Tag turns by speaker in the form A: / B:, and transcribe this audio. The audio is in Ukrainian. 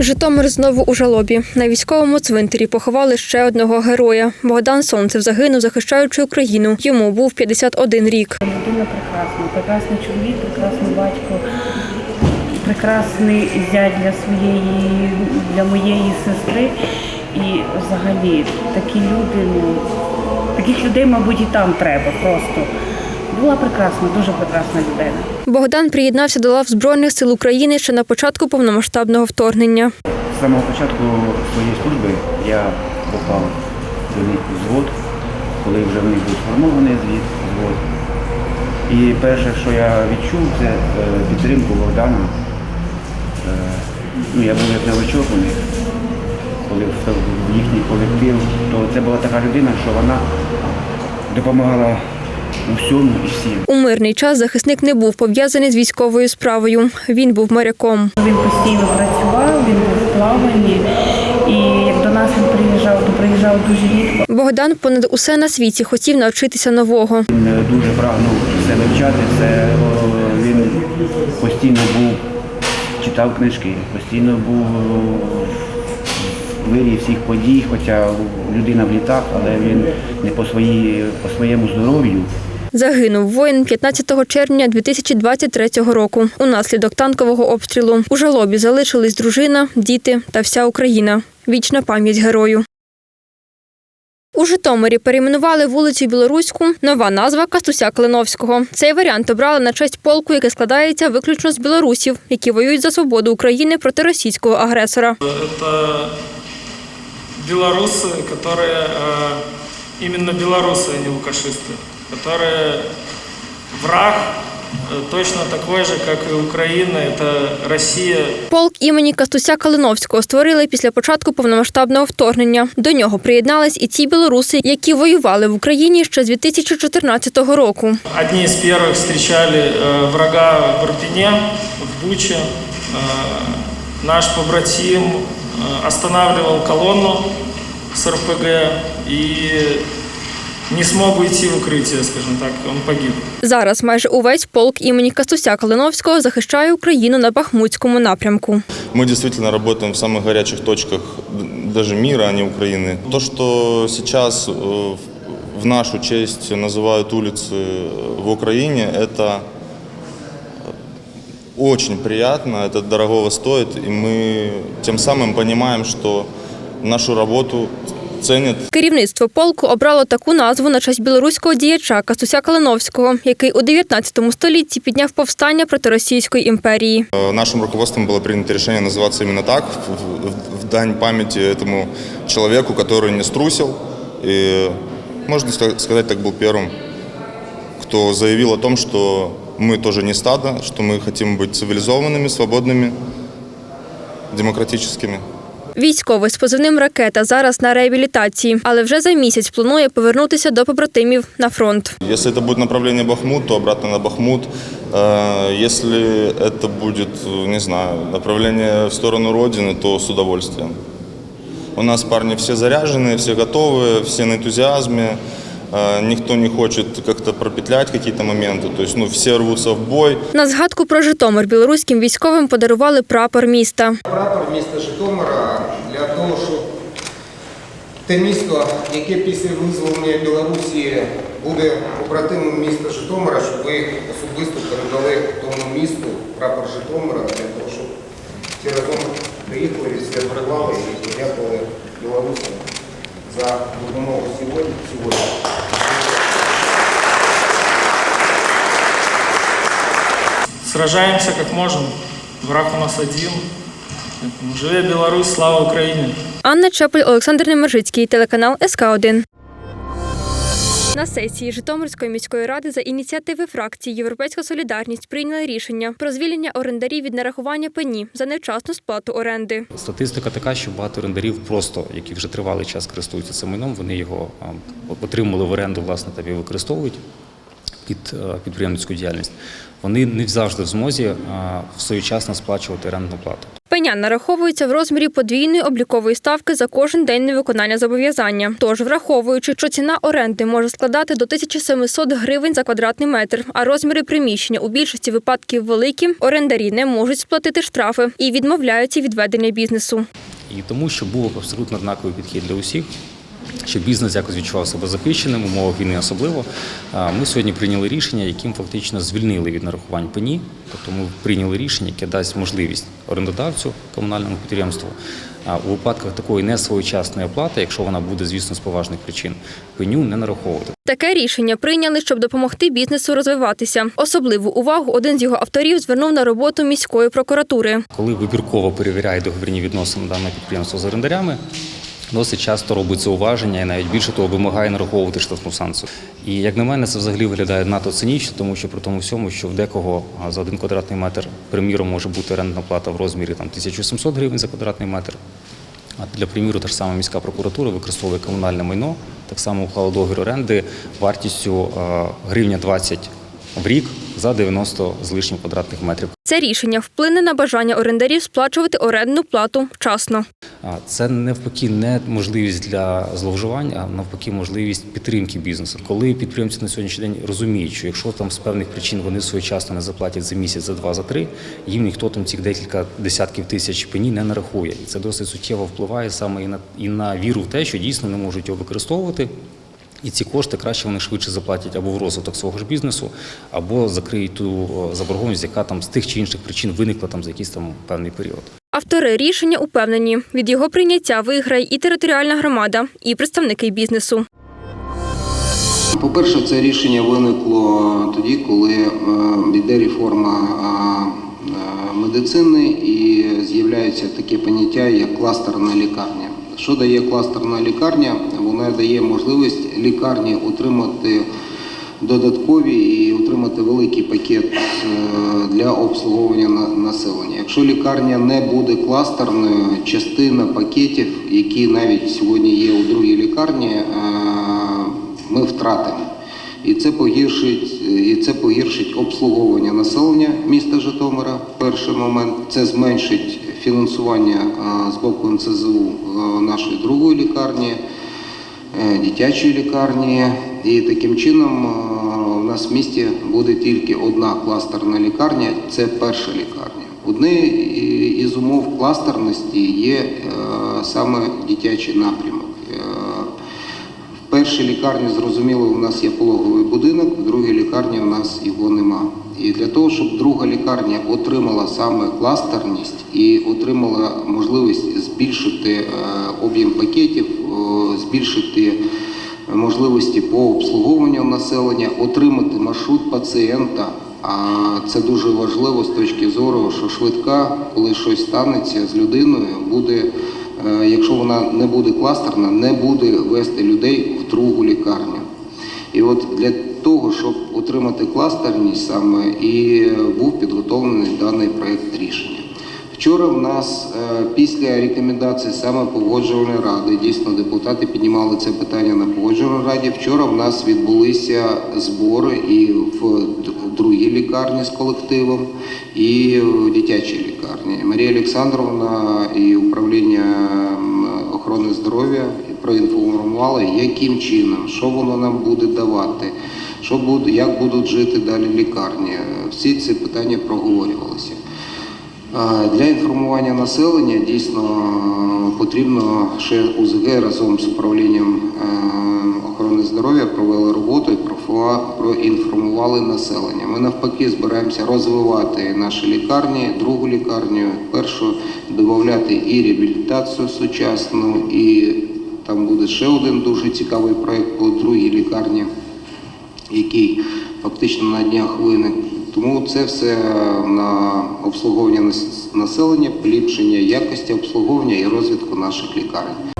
A: Житомир знову у жалобі. На військовому цвинтарі поховали ще одного героя. Богдан Сонцев загинув, захищаючи Україну. Йому був 51 рік.
B: Людина прекрасна, прекрасний чоловік, прекрасний батько, прекрасний зять для своєї, для моєї сестри. І взагалі такі люди, ну таких людей, мабуть, і там треба просто. Була прекрасна, дуже прекрасна людина.
A: Богдан приєднався до лав Збройних сил України ще на початку повномасштабного вторгнення.
C: З самого початку своєї служби я попав до них у взвод, коли вже в них був сформований звід, взвод. І перше, що я відчув, це е, підтримку Богдана. Е, Ну, я був як новичок у них, коли в їхній колектив, то це була така людина, що вона допомагала у всьому і всім.
A: У мирний час захисник не був пов'язаний з військовою справою. Він був моряком.
B: Він постійно працював, він був в плаванні. І як до нас він приїжджав, то приїжджав дуже рідко.
A: Богдан понад усе на світі хотів навчитися нового.
C: Він е, дуже прагнув все вивчати, це він постійно був, читав книжки, постійно був вирі всіх подій, хоча людина в літах, але він не по, своїй, по своєму здоров'ю.
A: Загинув воїн 15 червня 2023 року унаслідок танкового обстрілу. У жалобі залишились дружина, діти та вся Україна. Вічна пам'ять герою. У Житомирі перейменували вулицю Білоруську. Нова назва Кастуся Клиновського. Цей варіант обрали на честь полку, який складається виключно з білорусів, які воюють за свободу України проти російського агресора.
D: Это белорусы, которые э, именно белорусы, а не лукашисты, которые враг э, точно такой же, как и Украина, это Россия.
A: Полк імені Кастуся Калиновського створили після початку повномасштабного вторгнення. До нього приєднались і ті білоруси, які воювали в Україні ще з 2014 року.
D: Одни из первых встречали э, врага в Ирпене, в Буче. Э, наш побратим э, останавливал колонну с РПГ и не смог уйти в укрытие, скажем так, он погиб.
A: Зараз майже увесь полк імені Кастуся Калиновського захищає Україну на Бахмутському напрямку.
E: Мы действительно работаем в самых горячих точках д- даже мира, а не Украины. То, что сейчас э, в нашу честь называют улицы в Украине, это очень приятно, это дорогого стоит, и мы тем самым понимаем, что нашу работу ценят
A: Керівництво полку обрало таку назву на честь білоруського діяча Кастуся Калиновського, який у 19 столітті підняв повстання проти Російської імперії.
E: Э, Нашим руководством было принято решение называться именно так, в, в- в дань памяти этому человеку, который не струсил. И, можно ска- сказать, так был первым, кто заявил о том, что мы тоже не стадо, что мы хотим быть цивилизованными, свободными, демократическими.
A: Військовий з позивним ракета зараз на реабілітації, але вже за місяць планує повернутися до побратимів на фронт.
E: Если это будет направление Бахмут, то обратно на Бахмут. Э, Если это будет, э, не знаю, направление в сторону Родины, то с удовольствием. У нас парни все заряженные, все готовые, все на энтузиазме. Никто не хочет как-то пропетлять какие-то моменты. То есть, ну, все рвутся в бой.
A: На згадку про Житомир білоруським військовим подарували прапор міста.
F: Прапор міста Житомира для того, щоб те місто, яке після визволення Білорусі буде побратимом міста Житомира, щоб ви особисто передали тому місту прапор Житомира для того, щоб всі разом приїхали, святкували і подякували білорусам за допомогу сьогодні. сьогодні.
D: Сражаемся как можем, враг у нас один. Живе Беларусь, слава Україні!
A: Анна Чапель, Олександр Немержицький, телеканал СК 1 На сесії Житомирської міської ради за ініціативи фракції Європейська солідарність прийняли рішення про звільнення орендарів від нарахування пені за невчасну сплату оренди.
G: Статистика така, що багато орендарів просто, які вже тривалий час користуються цим майном, вони його отримали в оренду, власне, там і використовують під е, підприємницьку діяльність. Вони не завжди в змозі своєчасно сплачувати орендну плату.
A: Надбання нараховується в розмірі подвійної облікової ставки за кожен день невиконання зобов'язання. Тож, враховуючи, що ціна оренди може складати до 1700 гривень за квадратний метр, а розміри приміщення у більшості випадків великі, орендарі не можуть сплатити штрафи і відмовляються від ведення бізнесу.
G: І тому, що був абсолютно однаковий підхід для усіх, щоб бізнес якось відчував себе захищеним, умовах війни особливо. Ми сьогодні прийняли рішення, яким фактично звільнили від нарахувань пені. Тобто ми прийняли рішення, яке дасть можливість орендодавцю комунальному підприємству у випадках такої несвоєчасної оплати, якщо вона буде, звісно, з поважних причин, пеню не нараховувати.
A: Таке рішення прийняли, щоб допомогти бізнесу розвиватися. Особливу увагу один з його авторів звернув на роботу міської прокуратури.
G: Коли вибірково перевіряє договірні відносини даного підприємства з орендарями, досить часто робить зауваження і навіть більше того вимагає нараховувати штрафну санкцію. І як на мене, це взагалі виглядає надто цинічно, тому що при тому всьому, що в декого за один квадратний метр, приміром, може бути орендна плата в розмірі там 1700 гривень за квадратний метр. А для приміру, та ж сама міська прокуратура використовує комунальне майно, так само уклала договір оренди вартістю гривня 20 в рік за 90 з лишнім квадратних метрів.
A: Це рішення вплине на бажання орендарів сплачувати орендну плату вчасно.
G: Це навпаки не можливість для зловживань, а навпаки можливість підтримки бізнесу. Коли підприємці на сьогоднішній день розуміють, що якщо там з певних причин вони своєчасно не заплатять за місяць, за два, за три, їм ніхто там цих декілька десятків тисяч пені не нарахує. І це досить суттєво впливає саме і на і на віру в те, що дійсно не можуть його використовувати. І ці кошти краще вони швидше заплатять або в розвиток свого ж бізнесу, або закриють ту заборгованість, яка там з тих чи інших причин виникла там за якийсь там певний період.
A: Автори рішення упевнені, від його прийняття виграє і територіальна громада, і представники бізнесу.
F: По-перше, це рішення виникло тоді, коли е, йде реформа е, е, медицини і з'являється таке поняття, як кластерна лікарня. Що дає кластерна лікарня? Вона дає можливість лікарні отримати додаткові і отримати великий пакет е, для обслуговування населення. Якщо лікарня не буде кластерною, частина пакетів, які навіть сьогодні є у другій лікарні, е, ми втратимо. І це погіршить, і це погіршить обслуговування населення міста Житомира. Перший момент це зменшить фінансування е, з боку НСЗУ е, нашої другої лікарні, е, дитячої лікарні. І таким чином у нас в місті буде тільки одна кластерна лікарня це перша лікарня. Одне із умов кластерності є саме дитячий напрямок. В першій лікарні, зрозуміло, у нас є пологовий будинок, в другій лікарні у нас його нема. І для того, щоб друга лікарня отримала саме кластерність і отримала можливість збільшити е, об'єм пакетів, е, збільшити можливості по обслуговуванню населення, отримати маршрут пацієнта. А це дуже важливо з точки зору, що швидка, коли щось станеться з людиною, буде, е, якщо вона не буде кластерна, не буде вести людей в другу лікарню. І от для того, щоб отримати кластерність саме, і був підготовлений даний проєкт рішення. Вчора в нас е, після рекомендацій саме погоджувальної ради, дійсно депутати піднімали це питання на погоджувальній раді. Вчора в нас відбулися збори і в другій лікарні з колективом, і в дитячій лікарні. Марія Олександровна і управління охорони здоров'я проінформували, яким чином, що воно нам буде давати, що буде, як будуть жити далі лікарні. Всі ці питання проговорювалися. Для інформування населення дійсно потрібно ще УЗГ разом з управлінням е, охорони здоров'я провели роботу і проінформували населення. Ми навпаки збираємося розвивати наші лікарні, другу лікарню, першу додати і реабілітацію сучасну, і там буде ще один дуже цікавий проект по другій лікарні який фактично на днях виник. Тому це все на обслуговування населення, поліпшення якості обслуговування і розвитку наших лікарень.